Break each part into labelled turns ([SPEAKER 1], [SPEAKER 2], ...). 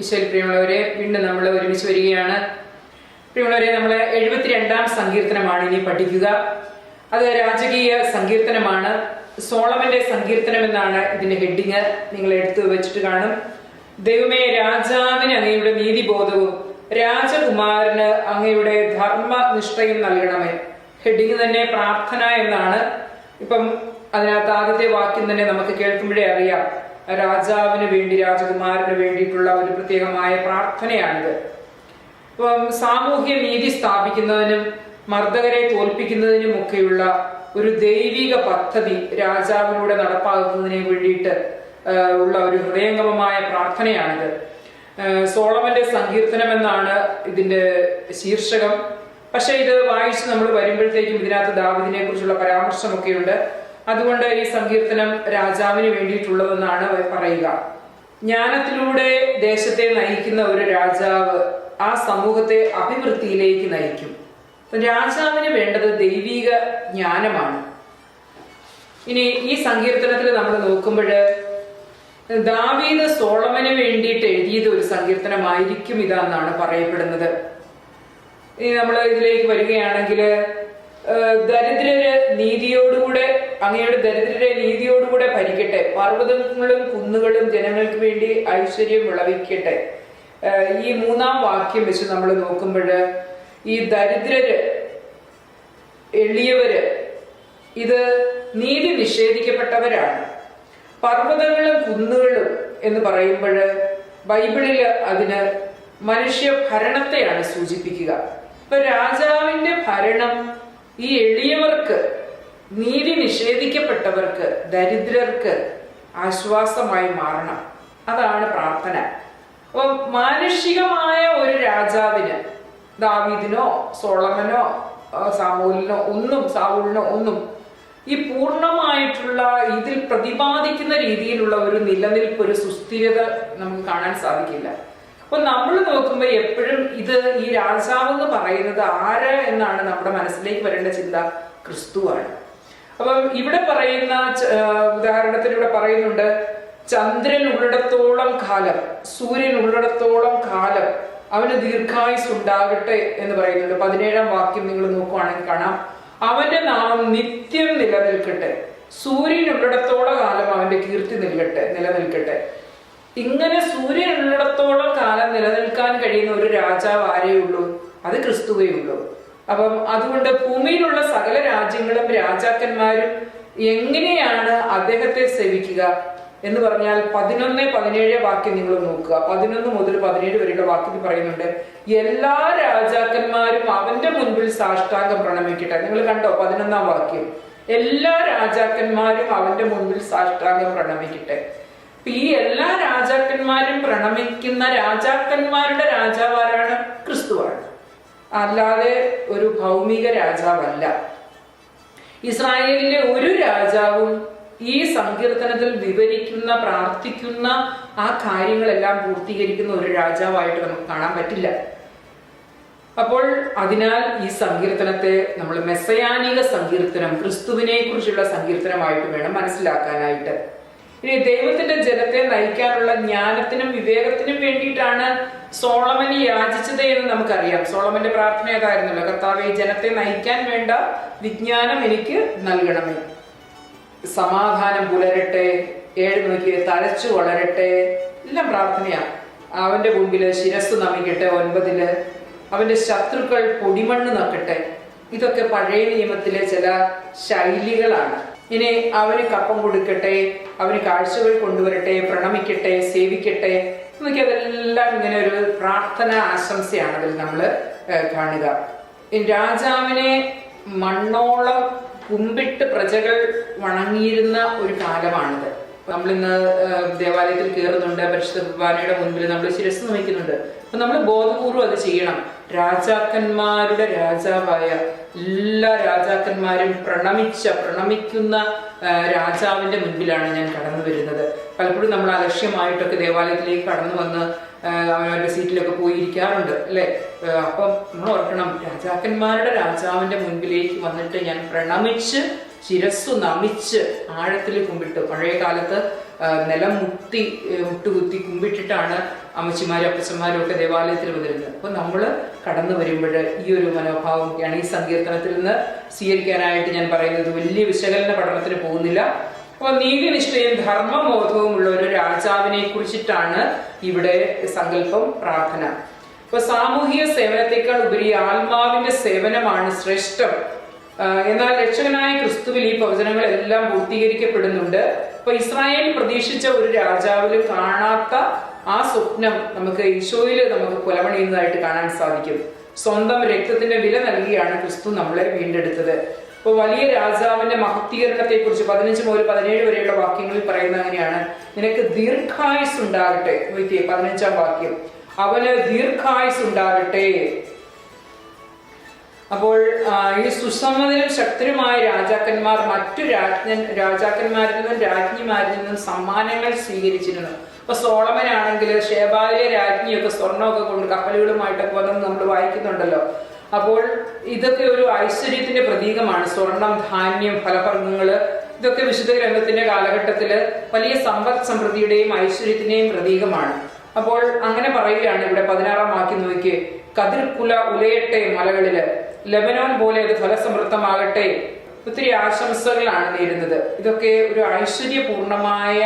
[SPEAKER 1] ഈശ്വരി പ്രിയമുള്ളവരെ വീണ്ടും നമ്മൾ ഒരുമിച്ച് വരികയാണ്. പ്രിയമുള്ളവരെ നമ്മൾ എഴുപത്തിരണ്ടാം സങ്കീർത്തനമാണ് ഇനി പഠിക്കുക. അത് രാജകീയ സങ്കീർത്തനമാണ്. സോളമന്റെ സങ്കീർത്തനം എന്നാണ് ഇതിന്റെ ഹെഡിങ്. നിങ്ങൾ എടുത്തു വെച്ചിട്ട് കാണും. ദൈവമേ രാജാവിന് അങ്ങയുടെ നീതിബോധവും രാജകുമാരന് അങ്ങയുടെ ധർമ്മനിഷ്ഠയും നൽകണമേ. ഹെഡിങ് തന്നെ പ്രാർത്ഥന എന്നാണ്. ഇപ്പം അതിനകത്ത് ആദ്യത്തെ വാക്യം തന്നെ നമുക്ക് കേൾക്കുമ്പോഴേ അറിയാം. രാജാവിന് വേണ്ടി രാജകുമാരന് വേണ്ടിയിട്ടുള്ള ഒരു പ്രത്യേകമായ പ്രാർത്ഥനയാണിത്. ഇപ്പം സാമൂഹ്യ നീതി സ്ഥാപിക്കുന്നതിനും മർദ്ദകരെ തോൽപ്പിക്കുന്നതിനും ഒക്കെയുള്ള ഒരു ദൈവിക പദ്ധതി രാജാവിലൂടെ നടപ്പാക്കുന്നതിനെ വേണ്ടിയിട്ട് ഉള്ള ഒരു ഹൃദയംഗമമായ പ്രാർത്ഥനയാണിത്. സോളമന്റെ സങ്കീർത്തനം എന്നാണ് ഇതിന്റെ ശീർഷകം. പക്ഷെ ഇത് വായിച്ച് നമ്മൾ വരുമ്പോഴത്തേക്കും ഇതിനകത്ത് ദാവിദിനെ കുറിച്ചുള്ള പരാമർശമൊക്കെയുണ്ട്. അതുകൊണ്ട് ഈ സങ്കീർത്തനം രാജാവിന് വേണ്ടിയിട്ടുള്ളതെന്നാണ് പറയുക. ജ്ഞാനത്തിലൂടെ ദേശത്തെ നയിക്കുന്ന ഒരു രാജാവ് ആ സമൂഹത്തെ അഭിവൃദ്ധിയിലേക്ക് നയിക്കും. രാജാവിന് വേണ്ടത് ദൈവിക ജ്ഞാനമാണ്. ഇനി ഈ സങ്കീർത്തനത്തിൽ നമ്മൾ നോക്കുമ്പോൾ ദാവീദ് സോളമന് വേണ്ടിയിട്ട് എഴുതിയത് ഒരു സങ്കീർത്തനമായിരിക്കും ഇതാന്നാണ് പറയപ്പെടുന്നത്. ഇനി നമ്മൾ ഇതിലേക്ക് വരികയാണെങ്കിൽ ദരിദ്രര് നീതിയോടുകൂടെ അങ്ങയുടെ ദരിദ്രരെ നീതിയോടുകൂടെ ഭരിക്കട്ടെ. പർവതങ്ങളും കുന്നുകളും ജനങ്ങൾക്ക് വേണ്ടി ഐശ്വര്യം വിളവിക്കട്ടെ. ഈ മൂന്നാം വാക്യം വെച്ച് നമ്മൾ നോക്കുമ്പോൾ ഈ ദരിദ്രര് എളിയവര് ഇത് നീതി നിഷേധിക്കപ്പെട്ടവരാണ്. പർവതങ്ങളും കുന്നുകളും എന്ന് പറയുമ്പോൾ ബൈബിളിൽ അതിന് മനുഷ്യ ഭരണത്തെയാണ് സൂചിപ്പിക്കുക. ഇപ്പൊ രാജാവിന്റെ ഭരണം ഈ എളിയവർക്ക് നീതി നിഷേധിക്കപ്പെട്ടവർക്ക് ദരിദ്രർക്ക് ആശ്വാസമായി മാറണം. അതാണ് പ്രാർത്ഥന. അപ്പം മാനുഷികമായ ഒരു രാജാവിന് ദാവീദിനോ സോളമനോ സാമൂലിനോ ഒന്നും സാവൂലിനോ ഒന്നും ഈ പൂർണമായിട്ടുള്ള ഇതിൽ പ്രതിപാദിക്കുന്ന രീതിയിലുള്ള ഒരു നിലനിൽപ്പ് ഒരു സുസ്ഥിരത നമുക്ക് കാണാൻ സാധിക്കില്ല. അപ്പൊ നമ്മൾ നോക്കുമ്പോൾ എപ്പോഴും ഇത് ഈ രാജാവ് എന്ന് പറയുന്നത് ആര് എന്നാണ് നമ്മുടെ മനസ്സിലേക്ക് വരേണ്ട ചിന്ത ക്രിസ്തുവാണ്. അപ്പം ഇവിടെ പറയുന്ന ഉദാഹരണത്തിൽ ഇവിടെ പറയുന്നുണ്ട് ചന്ദ്രൻ ഉള്ളിടത്തോളം കാലം സൂര്യൻ ഉള്ളിടത്തോളം കാലം അവന് ദീർഘായുസ് ഉണ്ടാകട്ടെ എന്ന് പറയുന്നുണ്ട്. പതിനേഴാം വാക്യം നിങ്ങൾ നോക്കുവാണെങ്കിൽ കാണാം. അവന്റെ നാമം നിത്യം നിലനിൽക്കട്ടെ സൂര്യൻ ഉള്ളിടത്തോളം കാലം അവന്റെ കീർത്തി നിൽക്കട്ടെ നിലനിൽക്കട്ടെ. ഇങ്ങനെ സൂര്യൻ ഉള്ളിടത്തോളം കാലം നിലനിൽക്കാൻ കഴിയുന്ന ഒരു രാജാവ് ആരെയുള്ളൂ അത് ക്രിസ്തുവേ ഉള്ളൂ. അപ്പം അതുകൊണ്ട് ഭൂമിയിലുള്ള സകല രാജ്യങ്ങളും രാജാക്കന്മാരും എങ്ങനെയാണ് അദ്ദേഹത്തെ സേവിക്കുക എന്ന് പറഞ്ഞാൽ പതിനൊന്ന് പതിനേഴ് വാക്യം നിങ്ങൾ നോക്കുക. പതിനൊന്ന് മുതൽ പതിനേഴ് വരെയുള്ള വാക്യത്തിൽ പറയുന്നുണ്ട് എല്ലാ രാജാക്കന്മാരും അവന്റെ മുൻപിൽ സാഷ്ടാംഗം പ്രണമിക്കട്ടെ. നിങ്ങൾ കണ്ടോ പതിനൊന്നാം വാക്യം? എല്ലാ രാജാക്കന്മാരും അവന്റെ മുൻപിൽ സാഷ്ടാംഗം പ്രണമിക്കട്ടെ. ഈ എല്ലാ രാജാക്കന്മാരും പ്രണമിക്കുന്ന രാജാക്കന്മാരുടെ രാജാവാരാണ് ക്രിസ്തുവാണ്. അല്ലാതെ ഒരു ഭൗമിക രാജാവല്ല. ഇസ്രായേലിലെ ഒരു രാജാവും ഈ സങ്കീർത്തനത്തിൽ വിവരിക്കുന്ന പ്രാർത്ഥിക്കുന്ന ആ കാര്യങ്ങളെല്ലാം പൂർത്തീകരിക്കുന്ന ഒരു രാജാവായിട്ട് നമുക്ക് കാണാൻ പറ്റില്ല. അപ്പോൾ അതിനാൽ ഈ സങ്കീർത്തനത്തെ നമ്മൾ മെസ്സയാനിക സങ്കീർത്തനം ക്രിസ്തുവിനെ കുറിച്ചുള്ള സങ്കീർത്തനമായിട്ട് വേണം മനസ്സിലാക്കാനായിട്ട്. ഇനി ദൈവത്തിന്റെ ജനത്തെ നയിക്കാനുള്ള ജ്ഞാനത്തിനും വിവേകത്തിനും വേണ്ടിയിട്ടാണ് സോളമൻ യാചിച്ചത് എന്ന് നമുക്കറിയാം. സോളമന്റെ പ്രാർത്ഥന ഏതായിരുന്നല്ലോ? കർത്താവ് ഈ ജനത്തെ നയിക്കാൻ വേണ്ട വിജ്ഞാനം എനിക്ക് നൽകണമേ. സമാധാനം പുലരട്ടെ ഏഴ് നോക്കി തഴച്ചു വളരട്ടെ. എല്ലാം പ്രാർത്ഥനയാണ് അവന്റെ മുമ്പിൽ ശിരസ് നമിക്കട്ടെ ഒൻപതിൽ. അവന്റെ ശത്രുക്കൾ പൊടിമണ്ണ് നക്കട്ടെ. ഇതൊക്കെ പഴയ നിയമത്തിലെ ചില ശൈലികളാണ്. ഇനി അവന് കപ്പം കൊടുക്കട്ടെ അവന് കാഴ്ചകൾ കൊണ്ടുവരട്ടെ പ്രണമിക്കട്ടെ സേവിക്കട്ടെ എന്നൊക്കെ അതെല്ലാം ഇങ്ങനെ ഒരു പ്രാർത്ഥന ആശംസയാണ് അതിൽ നമ്മൾ കാണുക. രാജാവിനെ മണ്ണോളം കുമ്പിട്ട് പ്രജകൾ വണങ്ങിയിരുന്ന ഒരു കാലമാണിത്. നമ്മളിന്ന് ദേവാലയത്തിൽ കയറുന്നുണ്ട് പരിശുദ്ധ കുർബാനയുടെ മുൻപിൽ നമ്മൾ ശിരസ് നമിക്കുന്നുണ്ട് അപ്പൊ നമ്മൾ ബോധപൂർവം അത് ചെയ്യണം. രാജാക്കന്മാരുടെ രാജാവായ എല്ലാ രാജാക്കന്മാരും പ്രണമിച്ച പ്രണമിക്കുന്ന രാജാവിന്റെ മുൻപിലാണ് ഞാൻ കടന്നു വരുന്നത്. പലപ്പോഴും നമ്മൾ അലക്ഷ്യമായിട്ടൊക്കെ ദേവാലയത്തിലേക്ക് കടന്നു വന്ന് അവരുടെ സീറ്റിലൊക്കെ പോയിരിക്കാറുണ്ട് അല്ലെ? അപ്പം നമ്മൾ ഓർക്കണം രാജാക്കന്മാരുടെ രാജാവിന്റെ മുൻപിലേക്ക് വന്നിട്ട് ഞാൻ പ്രണമിച്ച് ശിരസ്സു നമിച്ച് ആഴത്തിൽ കുമ്പിട്ട്. പഴയ കാലത്ത് നിലം മുട്ടി മുട്ടുകുത്തി കുമ്പിട്ടിട്ടാണ് അമ്മച്ചിമാരും അപ്പച്ചന്മാരും ഒക്കെ ദേവാലയത്തിൽ വന്നിരുന്നത്. അപ്പൊ നമ്മൾ കടന്നു വരുമ്പോൾ ഈ ഒരു മനോഭാവമൊക്കെയാണ് ഈ സങ്കീർത്തനത്തിൽ നിന്ന് സ്വീകരിക്കാനായിട്ട് ഞാൻ പറയുന്നത്. വലിയ വിശകലന പഠനത്തിന് പോകുന്നില്ല. അപ്പൊ നീതിനിഷ്ഠയും ധർമ്മബോധവും ഉള്ള ഒരു രാജാവിനെ കുറിച്ചിട്ടാണ് ഇവിടെ സങ്കല്പം പ്രാർത്ഥന. ഇപ്പൊ സാമൂഹിക സേവനത്തെക്കാൾ ഉപരി ആത്മാവിന്റെ സേവനമാണ് ശ്രേഷ്ഠം. എന്നാൽ രക്ഷകനായ ക്രിസ്തുവിൽ ഈ പ്രവചനങ്ങളെല്ലാം പൂർത്തീകരിക്കപ്പെടുന്നുണ്ട്. അപ്പൊ ഇസ്രായേൽ പ്രതീക്ഷിച്ച ഒരു രാജാവിൽ കാണാത്ത ആ സ്വപ്നം നമുക്ക് ഈശോയിൽ നമുക്ക് പുലമണിയുന്നതായിട്ട് കാണാൻ സാധിക്കും. സ്വന്തം രക്തത്തിന്റെ വില നൽകിയാണ് ക്രിസ്തു നമ്മളെ വീണ്ടെടുത്തത്. ഇപ്പൊ വലിയ രാജാവിന്റെ മഹത്വീകരണത്തെ കുറിച്ച് പതിനഞ്ച് മുതൽ പതിനേഴ് വരെയുള്ള വാക്യങ്ങളിൽ പറയുന്നത് അങ്ങനെയാണ്. നിനക്ക് ദീർഘായുസ് ഉണ്ടാകട്ടെ നോക്കിയേ പതിനഞ്ചാം വാക്യം. അവന് ദീർഘായുസ് ഉണ്ടാകട്ടെ അപ്പോൾ ഈ സുസമ്മതനും ശക്തരുമായ രാജാക്കന്മാർ മറ്റു രാജ്ഞ രാജാക്കന്മാരിൽ നിന്നും രാജ്ഞിമാരിൽ നിന്നും സമ്മാനങ്ങൾ സ്വീകരിച്ചിരുന്നു. ഇപ്പൊ സോളമനാണെങ്കിൽ ഷേബായിലെ രാജ്ഞിയൊക്കെ സ്വർണമൊക്കെ കൊണ്ട് കപ്പലുകളുമായിട്ടൊക്കെ വന്നത് നമ്മൾ വായിക്കുന്നുണ്ടല്ലോ. അപ്പോൾ ഇതൊക്കെ ഒരു ഐശ്വര്യത്തിന്റെ പ്രതീകമാണ്. സ്വർണം ധാന്യം ഫലവർഗങ്ങൾ ഇതൊക്കെ വിശുദ്ധ ഗ്രന്ഥത്തിന്റെ കാലഘട്ടത്തിൽ വലിയ സമ്പദ് സമൃദ്ധിയുടെയും ഐശ്വര്യത്തിന്റെയും പ്രതീകമാണ്. അപ്പോൾ അങ്ങനെ പറയുകയാണ് ഇവിടെ പതിനാറാം വാക്യം നോക്കി കതിർക്കുല ഉലയട്ടെ മലകളിൽ. ലബനോൻ പോലെ അത് ഫലസമൃദ്ധമാകട്ടെ. ഒത്തിരി ആശംസകളാണ് നേരുന്നത്. ഇതൊക്കെ ഒരു ഐശ്വര്യപൂർണമായ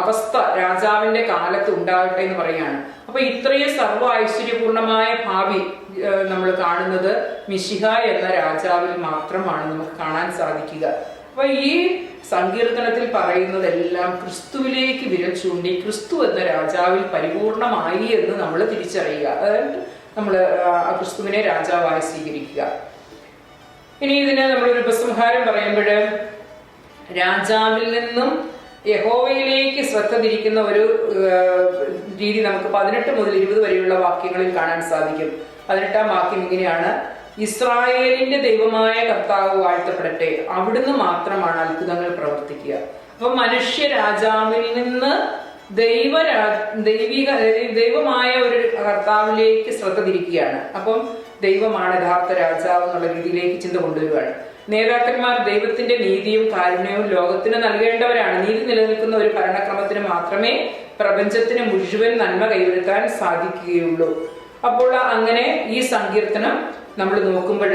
[SPEAKER 1] അവസ്ഥ രാജാവിന്റെ കാലത്ത് ഉണ്ടാകട്ടെ എന്ന് പറയാണ് അപ്പൊ ഇത്രയും സർവ ഐശ്വര്യപൂർണമായ ഭാവി നമ്മൾ കാണുന്നത് മിശിഹ എന്ന രാജാവിൽ മാത്രമാണ് നമുക്ക് കാണാൻ സാധിക്കുക. അപ്പൊ ഈ സങ്കീർത്തനത്തിൽ പറയുന്നതെല്ലാം ക്രിസ്തുവിലേക്ക് വിരൽ ചൂണ്ടി ക്രിസ്തു എന്ന രാജാവിൽ പരിപൂർണമായി എന്ന് നമ്മൾ തിരിച്ചറിയുക. അതായത് നമ്മൾ ക്രിസ്തുവിനെ രാജാവായി സ്വീകരിക്കുക. ഇനി ഇതിന് നമ്മളൊരു ഉപസംഹാരം പറയുമ്പോൾ രാജാവിൽ നിന്നും യഹോവയിലേക്ക് ശ്രദ്ധ തിരിക്കുന്ന ഒരു രീതി നമുക്ക് പതിനെട്ട് മുതൽ ഇരുപത് വരെയുള്ള വാക്യങ്ങളിൽ കാണാൻ സാധിക്കും. പതിനെട്ടാം വാക്യം ഇങ്ങനെയാണ്. ഇസ്രായേലിന്റെ ദൈവമായ കർത്താവ് വാഴ്ത്തപ്പെടട്ടെ. അവിടുന്ന് മാത്രമാണ് അത്ഭുതങ്ങൾ പ്രവർത്തിക്കുക. അപ്പൊ മനുഷ്യ രാജാവിൽ നിന്ന് ദൈവ ദൈവിക ദൈവമായ ഒരു കർത്താവിലേക്ക് ശ്രദ്ധ തിരിക്കുകയാണ്. അപ്പം ദൈവമാണ് യഥാർത്ഥ രാജാവ് എന്നുള്ള രീതിയിലേക്ക് ചിന്ത കൊണ്ടുവരികയാണ് നേതാക്കന്മാർ ദൈവത്തിന്റെ നീതിയും കാരുണ്യവും ലോകത്തിന് നൽകേണ്ടവരാണ്. നീതി നിലനിൽക്കുന്ന ഒരു ഭരണക്രമത്തിന് മാത്രമേ പ്രപഞ്ചത്തിന് മുഴുവൻ നന്മ കൈവരുത്താൻ സാധിക്കുകയുള്ളൂ. അപ്പോൾ അങ്ങനെ ഈ സങ്കീർത്തനം നമ്മൾ നോക്കുമ്പോൾ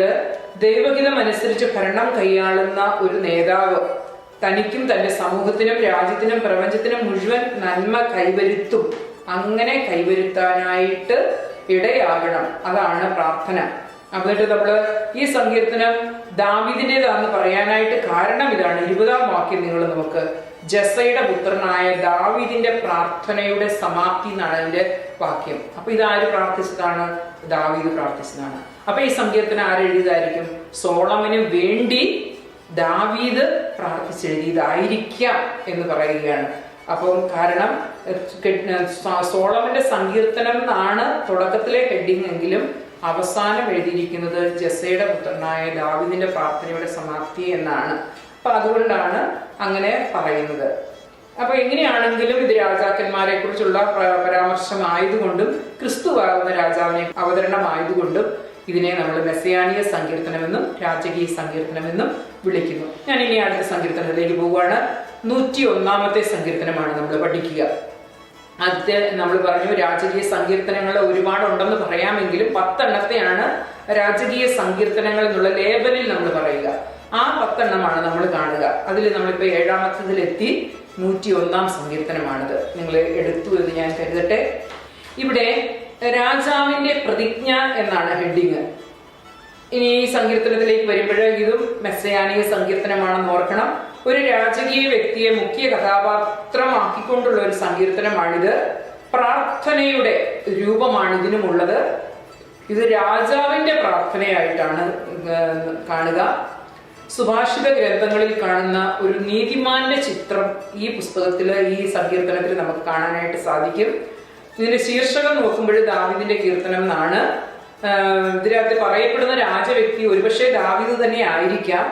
[SPEAKER 1] ദൈവഹിതം അനുസരിച്ച് ഭരണം കൈയാളുന്ന ഒരു നേതാവ് തനിക്കും തന്റെ സമൂഹത്തിനും രാജ്യത്തിനും പ്രപഞ്ചത്തിനും മുഴുവൻ നന്മ കൈവരുത്തും. അങ്ങനെ കൈവരുത്താനായിട്ട് ഇടയാകണം. അതാണ് പ്രാർത്ഥന. എന്നിട്ട് നമ്മൾ ഈ സങ്കീർത്തനം ദാവിദിന്റേതാന്ന് പറയാനായിട്ട് കാരണം ഇതാണ്. ഇരുപതാം വാക്യം നിങ്ങൾ നമുക്ക് ജസയുടെ പുത്രനായ ദാവിദിന്റെ പ്രാർത്ഥനയുടെ സമാപ്തി എന്നാണ് അതിന്റെ വാക്യം. അപ്പൊ ഇതാര് പ്രാർത്ഥിച്ചതാണ്? ദാവീദ് പ്രാർത്ഥിച്ചതാണ്. അപ്പൊ ഈ സങ്കീർത്തനം ആരെഴുതിയതായിരിക്കും? സോളമന് വേണ്ടി ദാവീദ് പ്രാർത്ഥിച്ചെഴുതിയതായിരിക്കാം എന്ന് പറയുകയാണ്. അപ്പം കാരണം സോളമന്റെ സങ്കീർത്തനം എന്നാണ് തുടക്കത്തിലെ ഹെഡിങ് എങ്കിലും അവസാനം എഴുതിയിരിക്കുന്നത് ജസയുടെ പുത്രനായ ദാവിദിന്റെ പ്രാർത്ഥനയുടെ സമാപ്തി എന്നാണ്. അപ്പൊ അതുകൊണ്ടാണ് അങ്ങനെ പറയുന്നത്. അപ്പൊ എങ്ങനെയാണെങ്കിലും ഇത് രാജാക്കന്മാരെ കുറിച്ചുള്ള പരാമർശമായതുകൊണ്ടും ക്രിസ്തുവാകുന്ന രാജാവിനെ അവതരണമായതുകൊണ്ടും ഇതിനെ നമ്മൾ മെസ്സിയാനിയ സങ്കീർത്തനമെന്നും രാജകീയ സങ്കീർത്തനമെന്നും വിളിക്കുന്നു. ഞാൻ ഇനി അടുത്ത സങ്കീർത്തനത്തിലേക്ക് പോവുകയാണ്. നൂറ്റി ഒന്നാമത്തെ സങ്കീർത്തനമാണ് നമ്മൾ പഠിക്കുക. ആദ്യത്തെ നമ്മൾ പറഞ്ഞു രാജകീയ സങ്കീർത്തനങ്ങൾ ഒരുപാടുണ്ടെന്ന് പറയാമെങ്കിലും പത്തെണ്ണത്തെയാണ് രാജകീയ സങ്കീർത്തനങ്ങൾ എന്നുള്ള ലേബലിൽ നമ്മൾ പറയുക. ആ പത്തെണ്ണമാണ് നമ്മൾ കാണുക. അതിൽ നമ്മളിപ്പോൾ ഏഴാമത്തതിലെത്തി നൂറ്റി ഒന്നാം സങ്കീർത്തനമാണിത്. നിങ്ങൾ എടുത്തു എന്ന് ഞാൻ കരുതട്ടെ. ഇവിടെ രാജാവിന്റെ പ്രതിജ്ഞ എന്നാണ് ഹെഡിങ്. ഇനി ഈ സങ്കീർത്തനത്തിലേക്ക് വരുമ്പോൾ ഇതും മെസ്സയാനിക സങ്കീർത്തനമാണെന്ന് ഓർക്കണം. ഒരു രാജകീയ വ്യക്തിയെ മുഖ്യ കഥാപാത്രമാക്കിക്കൊണ്ടുള്ള ഒരു സങ്കീർത്തനമാണിത്. പ്രാർത്ഥനയുടെ രൂപമാണ് ഇതിനുമുള്ളത്. ഇത് രാജാവിന്റെ പ്രാർത്ഥനയായിട്ടാണ് കാണുക. സുഭാഷിത ഗ്രന്ഥങ്ങളിൽ കാണുന്ന ഒരു നീതിമാന്റെ ചിത്രം ഈ പുസ്തകത്തിൽ ഈ സങ്കീർത്തനത്തിൽ നമുക്ക് കാണാനായിട്ട് സാധിക്കും. ഇതിന്റെ ശീർഷകം നോക്കുമ്പോൾ ദാവിദിന്റെ കീർത്തനം എന്നാണ്. ഇതിനകത്ത് പറയപ്പെടുന്ന രാജവ്യക്തി ഒരുപക്ഷെ ദാവിദ് തന്നെ ആയിരിക്കാം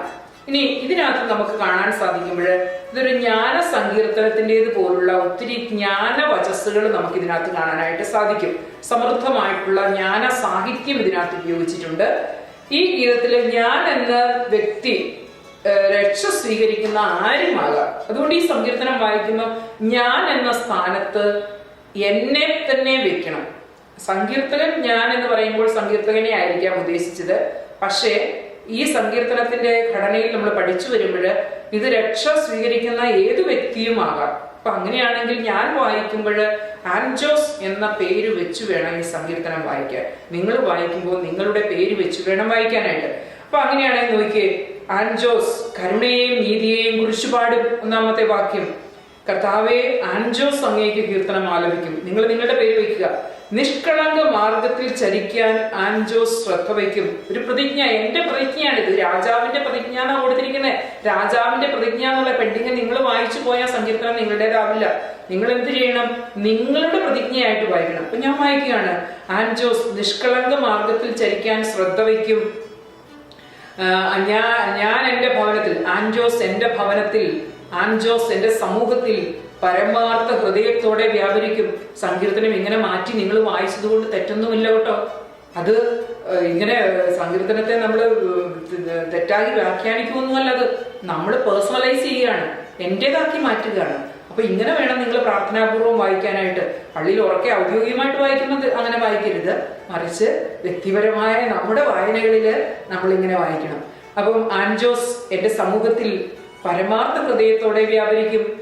[SPEAKER 1] ഇനി ഇതിനകത്ത് നമുക്ക് കാണാൻ സാധിക്കുമ്പോൾ ഇതൊരു ജ്ഞാന സങ്കീർത്തനത്തിന്റെത് പോലുള്ള ഒത്തിരി ജ്ഞാന വചസ്സുകൾ നമുക്ക് ഇതിനകത്ത് കാണാനായിട്ട് സാധിക്കും. സമൃദ്ധമായിട്ടുള്ള ജ്ഞാന സാഹിത്യം ഇതിനകത്ത് ഉപയോഗിച്ചിട്ടുണ്ട്. ഈ ഗീതത്തിൽ ഞാൻ എന്ന വ്യക്തി രക്ഷ സ്വീകരിക്കുന്ന ആരുമാകാം? അതുകൊണ്ട് ഈ സങ്കീർത്തനം വായിക്കുമ്പോൾ ഞാൻ എന്ന സ്ഥാനത്ത് എന്നെ തന്നെ വെക്കണം. സങ്കീർത്തകൻ ഞാൻ എന്ന് പറയുമ്പോൾ സങ്കീർത്തകനെ ആയിരിക്കാം ഉദ്ദേശിച്ചത്. പക്ഷേ ഈ സങ്കീർത്തനത്തിന്റെ ഘടനയിൽ നമ്മൾ പഠിച്ചു വരുമ്പോൾ ഇത് രക്ഷ സ്വീകരിക്കുന്ന ഏത് വ്യക്തിയുമാകാം. അപ്പൊ അങ്ങനെയാണെങ്കിൽ ഞാൻ വായിക്കുമ്പോൾ ആൻജോസ് എന്ന പേര് വെച്ച് വേണം ഈ സങ്കീർത്തനം വായിക്കാൻ. നിങ്ങൾ വായിക്കുമ്പോൾ നിങ്ങളുടെ പേര് വെച്ച് വേണം വായിക്കാനായിട്ട്. അപ്പൊ അങ്ങനെയാണെങ്കിൽ നോക്കിയേ ആൻജോസ് കരുണയെയും നീതിയെയും കുറിച്ച് പാടും ഒന്നാമത്തെ വാക്യം. കർത്താവെ ആൻജോസ് അങ്ങേക്ക് കീർത്തനം ആലപിക്കും. നിങ്ങൾ നിങ്ങളുടെ പേര് വയ്ക്കുക. നിഷ്കളങ്ക മാർഗത്തിൽ ചരിക്കാൻ ആൻജോസ് ശ്രദ്ധ വയ്ക്കും. ഒരു പ്രതിജ്ഞ എന്റെ പ്രതിജ്ഞയാണ് ഇത് രാജാവിന്റെ പ്രതിജ്ഞ എന്നാണ് കൊടുത്തിരിക്കുന്നത്. രാജാവിന്റെ പ്രതിജ്ഞ എന്നുള്ള പെൻഡിങ് നിങ്ങൾ വായിച്ചു പോയ സങ്കീർത്തനം നിങ്ങളുടേതാവില്ല. നിങ്ങൾ എന്ത് ചെയ്യണം? നിങ്ങളുടെ പ്രതിജ്ഞയായിട്ട് വായിക്കണം. അപ്പൊ ഞാൻ വായിക്കുകയാണ്. ആൻജോസ് നിഷ്കളങ്ക മാർഗത്തിൽ ചരിക്കാൻ ശ്രദ്ധ വയ്ക്കും. ഞാൻ ഞാൻ എന്റെ ഭവനത്തിൽ ആൻജോസ് എന്റെ ഭവനത്തിൽ ആൻജോസ് എന്റെ സമൂഹത്തിൽ പരമാർത്ഥ ഹൃദയത്തോടെ വ്യാപരിക്കും. സങ്കീർത്തനം ഇങ്ങനെ മാറ്റി നിങ്ങൾ വായിച്ചതുകൊണ്ട് തെറ്റൊന്നുമില്ല കേട്ടോ. അത് ഇങ്ങനെ സങ്കീർത്തനത്തെ നമ്മൾ തെറ്റാക്കി വ്യാഖ്യാനിക്കുമൊന്നുമല്ല അത്. നമ്മൾ പേഴ്സണലൈസ് ചെയ്യുകയാണ്. എന്റെതാക്കി മാറ്റുകയാണ്. അപ്പൊ ഇങ്ങനെ വേണം നിങ്ങൾ പ്രാർത്ഥനാപൂർവം വായിക്കാനായിട്ട്. പള്ളിയിൽ ഉറക്കെ ഔദ്യോഗികമായിട്ട് വായിക്കുന്നത് അങ്ങനെ വായിക്കരുത്. മറിച്ച് വ്യക്തിപരമായ നമ്മുടെ വായനകളിൽ നമ്മൾ ഇങ്ങനെ വായിക്കണം. അപ്പം ആൻജോസ് എന്റെ സമൂഹത്തിൽ പരമാർത്ഥ ഹൃദയത്തോടെ വ്യാപരിക്കും.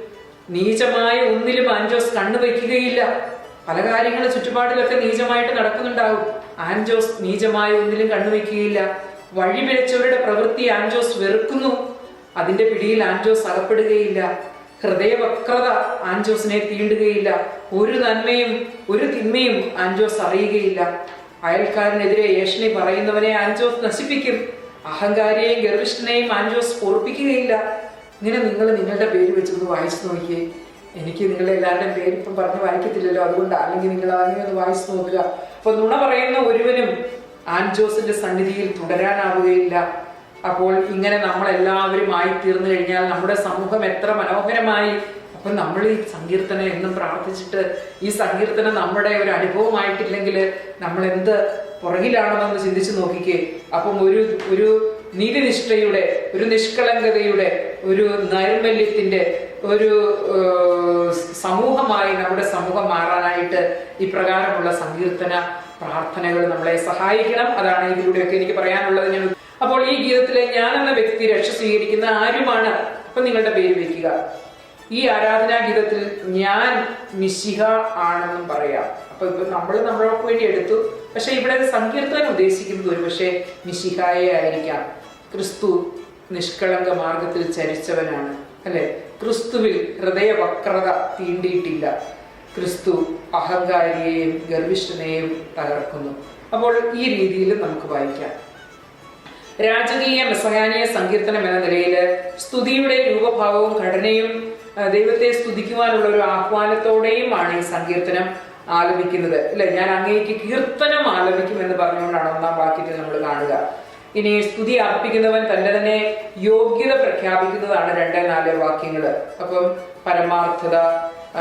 [SPEAKER 1] നീചമായ ഒന്നിലും ആൻജോസ് കണ്ണു വയ്ക്കുകയില്ല. പല കാര്യങ്ങൾ ചുറ്റുപാടിലൊക്കെ നീചമായിട്ട് നടക്കുന്നുണ്ടാവും. ആൻജോസ് നീചമായ ഒന്നിലും കണ്ണു വയ്ക്കുകയില്ല. വഴി പിഴച്ചവരുടെ പ്രവൃത്തി ആൻജോസ് വെറുക്കുന്നു. അതിന്റെ പിടിയിൽ ആൻജോസ് അകപ്പെടുകയില്ല. ഹൃദയവക്രത ആൻജോസിനെ തീണ്ടുകയില്ല. ഒരു നന്മയും ഒരു തിന്മയും ആൻജോസ് അറിയുകയില്ല. അയൽക്കാരനെതിരെ ഏഷണി പറയുന്നവനെ ആൻജോസ് നശിപ്പിക്കും. അഹങ്കാരിയെയും ഗർവിഷ്ഠനെയും ആൻജോസ് ഓർപ്പിക്കുകയില്ല. ഇങ്ങനെ നിങ്ങൾ നിങ്ങളുടെ പേര് വെച്ചൊന്ന് വായിച്ചു നോക്കിയേ. എനിക്ക് നിങ്ങളെ എല്ലാവരുടെയും പേര് ഇപ്പം പറഞ്ഞ് വായിക്കത്തില്ലല്ലോ. അതുകൊണ്ട് അല്ലെങ്കിൽ നിങ്ങൾ അങ്ങനെ ഒന്ന് വായിച്ചു നോക്കുക. അപ്പൊ നുണ പറയുന്ന ഒരുവനും ആൻജോസിന്റെ സന്നിധിയിൽ തുടരാനാവുകയില്ല. അപ്പോൾ ഇങ്ങനെ നമ്മളെല്ലാവരും ആയി തീർന്നു കഴിഞ്ഞാൽ നമ്മുടെ സമൂഹം എത്ര മനോഹരമായി അപ്പൊ നമ്മൾ ഈ സങ്കീർത്തനം എന്നും പ്രാർത്ഥിച്ചിട്ട് ഈ സങ്കീർത്തനം നമ്മുടെ ഒരു അനുഭവമായിട്ടില്ലെങ്കിൽ നമ്മൾ എന്ത് പുറകിലാണെന്നൊന്ന് ചിന്തിച്ചു നോക്കിക്കേ. അപ്പം ഒരു ഒരു നീതിനിഷ്ഠയുടെ ഒരു നിഷ്കളങ്കതയുടെ ഒരു നൈർമല്യത്തിന്റെ ഒരു സമൂഹമായി നമ്മുടെ സമൂഹം മാറാനായിട്ട് ഇപ്രകാരമുള്ള സങ്കീർത്തന പ്രാർത്ഥനകൾ നമ്മളെ സഹായിക്കണം. അതാണ് ഇതിലൂടെയൊക്കെ എനിക്ക് പറയാനുള്ളത് ഞാൻ. അപ്പോൾ ഈ ഗീതത്തിലെ ഞാൻ എന്ന വ്യക്തി രക്ഷ സ്വീകരിക്കുന്ന ആരുമാണ്? അപ്പൊ നിങ്ങളുടെ പേര് വെക്കുക ഈ ആരാധനാഗീതത്തിൽ ഞാൻ മിശിഹ ആണെന്നും പറയാം. അപ്പൊ ഇപ്പൊ നമ്മൾ നമ്മൾക്ക് വേണ്ടി എടുത്തു. പക്ഷെ ഇവിടെ സങ്കീർത്തനം ഉദ്ദേശിക്കുന്നത് ഒരു പക്ഷേ മിശിഹായെ ആയിരിക്കാം. ക്രിസ്തു നിഷ്കളങ്ക മാർഗത്തിൽ ചരിച്ചവനാണ്. അല്ലെ? ക്രിസ്തുവിൽ ഹൃദയവക്രത തീണ്ടിയിട്ടില്ല. ക്രിസ്തു അഹങ്കാരിയെയും ഗർഭിഷ്ഠനെയും തകർക്കുന്നു. അപ്പോൾ ഈ രീതിയിൽ നമുക്ക് വായിക്കാം. രാജകീയ മെസഹാനീയ സങ്കീർത്തനം എന്ന നിലയിൽ സ്തുതിയുടെ രൂപഭാവവും ഘടനയും ദൈവത്തെ സ്തുതിക്കുവാനുള്ള ഒരു ആഹ്വാനത്തോടെയുമാണ് ഈ സങ്കീർത്തനം ആലപിക്കുന്നത്. അല്ലെ ഞാൻ അങ്ങേക്ക് കീർത്തനം ആലപിക്കും എന്ന് പറഞ്ഞുകൊണ്ടാണ് ഒന്നാം വാക്യത്തിൽ നമ്മൾ കാണുക. ഇനി സ്തുതി അർപ്പിക്കുന്നവൻ തന്നെ തന്നെ യോഗ്യത പ്രഖ്യാപിക്കുന്നതാണ് രണ്ടേ നാല് വാക്യങ്ങൾ അപ്പം പരമാർത്ഥത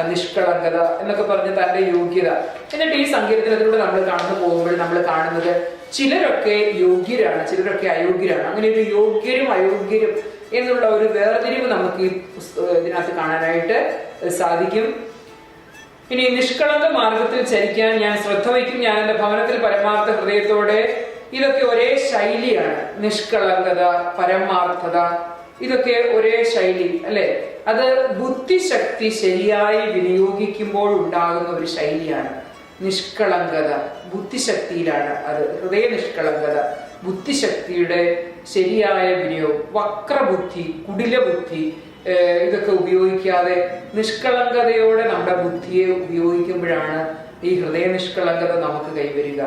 [SPEAKER 1] നിഷ്കളങ്കത എന്നൊക്കെ പറഞ്ഞ് തന്റെ യോഗ്യത. എന്നിട്ട് ഈ സങ്കീർത്തനത്തിലൂടെ നമ്മൾ കടന്നു പോകുമ്പോൾ നമ്മൾ കാണുന്നത് ചിലരൊക്കെ യോഗ്യരാണ് ചിലരൊക്കെ അയോഗ്യരാണ്. അങ്ങനെ ഒരു യോഗ്യരും അയോഗ്യരും എന്നുള്ള ഒരു വേർതിരിവ് നമുക്ക് ഈ ഇതിനകത്ത് കാണാനായിട്ട് സാധിക്കും. ഇനി നിഷ്കളങ്ക മാർഗത്തിൽ ചരിക്കാൻ ഞാൻ ശ്രദ്ധ വയ്ക്കും. ഞാൻ എന്റെ ഭവനത്തിൽ പരമാർത്ഥ ഹൃദയത്തോടെ ഇതൊക്കെ ഒരേ ശൈലിയാണ്. നിഷ്കളങ്കത പരമാർത്ഥത ഇതൊക്കെ ഒരേ ശൈലി അല്ലെ? അത് ബുദ്ധിശക്തി ശരിയായി വിനിയോഗിക്കുമ്പോൾ ഉണ്ടാകുന്ന ഒരു ശൈലിയാണ് നിഷ്കളങ്കത. ബുദ്ധിശക്തിയിലാണ് അത്. ഹൃദയ നിഷ്കളങ്കത ബുദ്ധിശക്തിയുടെ ശരിയായ വിനിയോഗം വക്രബുദ്ധി കുടിലബുദ്ധി ഇതൊക്കെ ഉപയോഗിക്കാതെ നിഷ്കളങ്കതയോടെ നമ്മുടെ ബുദ്ധിയെ ഉപയോഗിക്കുമ്പോഴാണ് ഈ ഹൃദയ നിഷ്കളങ്കത നമുക്ക് കൈവരിക.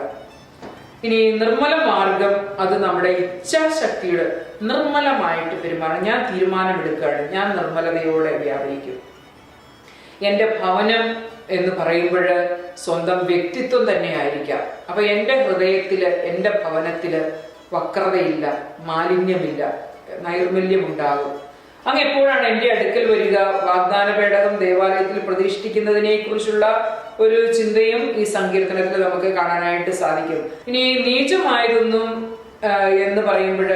[SPEAKER 1] ഇനി നിർമ്മല മാർഗം അത് നമ്മുടെ ഇച്ഛാശക്തിയുടെ നിർമ്മലമായിട്ട് പെരുമാറാൻ ഞാൻ തീരുമാനമെടുക്കുകയാണ്. ഞാൻ നിർമ്മലതയോടെ വ്യാപരിക്കും എന്റെ ഭവനം എന്ന് പറയുമ്പോൾ സ്വന്തം വ്യക്തിത്വം തന്നെ ആയിരിക്കാം അപ്പൊ എന്റെ ഹൃദയത്തിൽ എന്റെ ഭവനത്തിൽ വക്രതയില്ല മാലിന്യമില്ല നൈർമല്യമുണ്ടാകും. അങ്ങ് എപ്പോഴാണ് എന്റെ അടുക്കൽ വരിക? വാഗ്ദാന പേടകം ദേവാലയത്തിൽ പ്രതിഷ്ഠിക്കുന്നതിനെ കുറിച്ചുള്ള ഒരു ചിന്തയും ഈ സങ്കീർത്തനത്തിൽ നമുക്ക് കാണാനായിട്ട് സാധിക്കും. ഇനി നീചമായതൊന്നും എന്ന് പറയുമ്പോൾ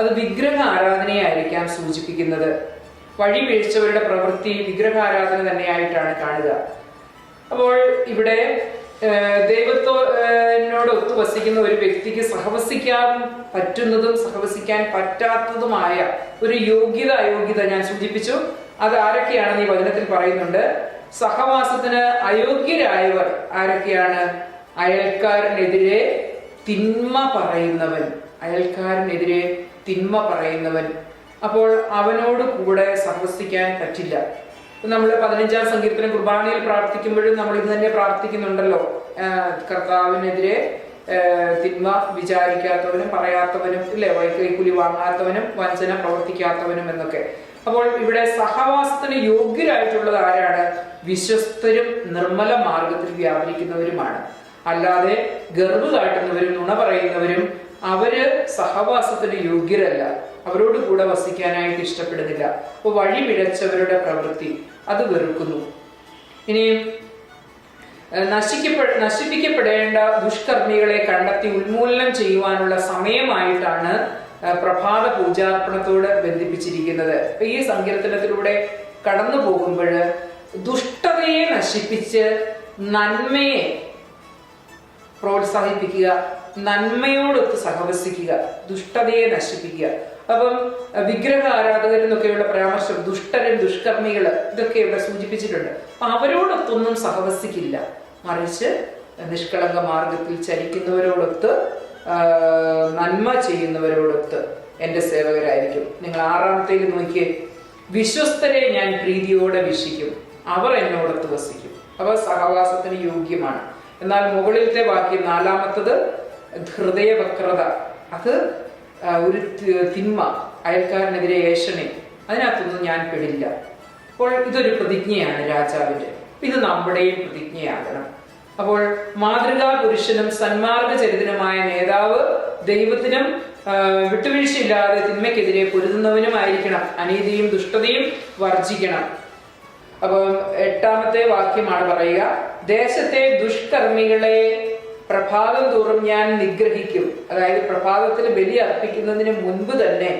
[SPEAKER 1] അത് വിഗ്രഹ ആരാധനയായിരിക്കാം സൂചിപ്പിക്കുന്നത്. വഴി വീഴ്ചവരുടെ പ്രവൃത്തി വിഗ്രഹാരാധന തന്നെയായിട്ടാണ് കാണുക. അപ്പോൾ ഇവിടെ ദൈവത്തോട് ഒത്തു വസിക്കുന്ന ഒരു വ്യക്തിക്ക് സഹവസിക്കാൻ പറ്റുന്നതും സഹവസിക്കാൻ പറ്റാത്തതുമായ ഒരു യോഗ്യത അയോഗ്യത ഞാൻ സൂചിപ്പിച്ചു. അത് ആരൊക്കെയാണെന്ന് ഈ വചനത്തിൽ പറയുന്നുണ്ട്? സഹവാസത്തിന് അയോഗ്യരായവർ ആരൊക്കെയാണ്? അയൽക്കാരനെതിരെ തിന്മ പറയുന്നവൻ. അയൽക്കാരനെതിരെ തിന്മ പറയുന്നവൻ. അപ്പോൾ അവനോട് കൂടെ സഹവസിക്കാൻ പറ്റില്ല. നമ്മൾ പതിനഞ്ചാം സങ്കീർത്തനം കുർബാനയിൽ പ്രാർത്ഥിക്കുമ്പോഴും നമ്മൾ ഇത് തന്നെ പ്രാർത്ഥിക്കുന്നുണ്ടല്ലോ. കർത്താവിനെതിരെ തിന്മ വിചാരിക്കാത്തവനും പറയാത്തവനും ഇല്ലേ? വൈകൈക്കൂലി വാങ്ങാത്തവനും വഞ്ചന പ്രവർത്തിക്കാത്തവനും എന്നൊക്കെ. അപ്പോൾ ഇവിടെ സഹവാസത്തിന് യോഗ്യരായിട്ടുള്ളത് ആരാണ്? വിശ്വസ്തരും നിർമ്മല മാർഗത്തിൽ വ്യാപരിക്കുന്നവരുമാണ്. അല്ലാതെ ഗർവ് കാട്ടുന്നവരും നുണ പറയുന്നവരും അവർ സഹവാസത്തിന് യോഗ്യരല്ല. അവരോട് കൂടെ വസിക്കാനായിട്ട് ഇഷ്ടപ്പെടുന്നില്ല. അപ്പോൾ വഴി പിഴച്ചവരുടെ പ്രവൃത്തി അത് വെറുക്കുന്നു. ഇനിയും നശിക്കപ്പെ നശിപ്പിക്കപ്പെടേണ്ട ദുഷ്കർമ്മികളെ കണ്ടെത്തി ഉന്മൂലനം ചെയ്യുവാനുള്ള സമയമായിട്ടാണ് പ്രഭാത പൂജാർപ്പണത്തോട് ബന്ധിപ്പിച്ചിരിക്കുന്നത്. അപ്പൊ ഈ സങ്കീർത്തനത്തിലൂടെ കടന്നു പോകുമ്പോൾ ദുഷ്ടതയെ നശിപ്പിച്ച് നന്മയെ പ്രോത്സാഹിപ്പിക്കുക നന്മയോടൊത്ത് സഹവസിക്കുക ദുഷ്ടതയെ നശിപ്പിക്കുക. അപ്പം വിഗ്രഹ ആരാധകർ എന്നൊക്കെയുള്ള പരാമർശം ദുഷ്ടരും ദുഷ്കർമ്മികൾ ഇതൊക്കെ ഇവിടെ സൂചിപ്പിച്ചിട്ടുണ്ട്. അപ്പൊ അവരോടൊത്തൊന്നും സഹവസിക്കില്ല. മറിച്ച് നിഷ്കളങ്ക മാർഗത്തിൽ ചരിക്കുന്നവരോടൊത്ത് നന്മ ചെയ്യുന്നവരോടൊത്ത് എന്റെ സേവകരായിരിക്കും. നിങ്ങൾ ആറാമത്തേക്ക് നോക്കിയേ വിശ്വസ്തരെ ഞാൻ പ്രീതിയോടെ വിശിക്കും അവർ എന്നോടൊത്ത് വസിക്കും. അവ സഹവാസത്തിന് യോഗ്യമാണ്. എന്നാൽ മുകളിലത്തെ ബാക്കി നാലാമത്തത് ഹൃദയവക്രത. അത് ഒരു തിന്മ അയൽക്കാരനെതിരെ ഏഷണി. അതിനകത്തൊന്നും ഞാൻ പെടില്ല. അപ്പോൾ ഇതൊരു പ്രതിജ്ഞയാണ് രാജാവിന്റെ ഇത് നമ്മുടെയും പ്രതിജ്ഞയാകണം. അപ്പോൾ മാതൃകാ പുരുഷനും സന്മാർഗ ചരിതനുമായ നേതാവ് ദൈവത്തിനും വിട്ടുവീഴ്ചയില്ലാതെ തിന്മയ്ക്കെതിരെ പൊരുതുന്നവനുമായിരിക്കണം അനീതിയും ദുഷ്ടതയും വർജിക്കണം അപ്പം എട്ടാമത്തെ വാക്യമാണ് പറയുക ദേശത്തെ ദുഷ്കർമ്മികളെ പ്രഭാതം തോറും ഞാൻ നിഗ്രഹിക്കും. അതായത് പ്രഭാതത്തിൽ ബലി അർപ്പിക്കുന്നതിന് മുൻപ് തന്നെ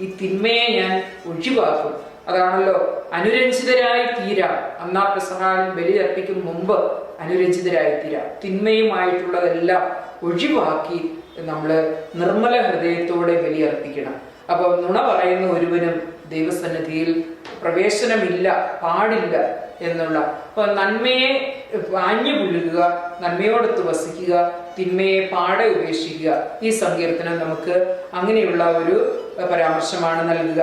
[SPEAKER 1] ഈ തിന്മയെ ഞാൻ ഒഴിവാക്കും. അതാണല്ലോ അനുരഞ്ജിതരായി തീരാം. അന്നാ പ്രസഹാൻ ബലി അർപ്പിക്കും മുമ്പ് അനുരഞ്ജിതരായി തീരാം. തിന്മയുമായിട്ടുള്ളതെല്ലാം ഒഴിവാക്കി നമ്മൾ നിർമ്മല ഹൃദയത്തോടെ ബലി അർപ്പിക്കണം. അപ്പൊ നുണ പറയുന്ന ഒരുവനും ദൈവസന്നിധിയിൽ പ്രവേശനമില്ല പാടില്ല എന്നുള്ള. അപ്പൊ നന്മയെ ആഞ്ഞു പുല്ലുക നന്മയോടൊത്ത് വസിക്കുക തിന്മയെ പാടെ ഉപേക്ഷിക്കുക. ഈ സങ്കീർത്തനം നമുക്ക് അങ്ങനെയുള്ള ഒരു പരാമർശമാണ് നൽകുക.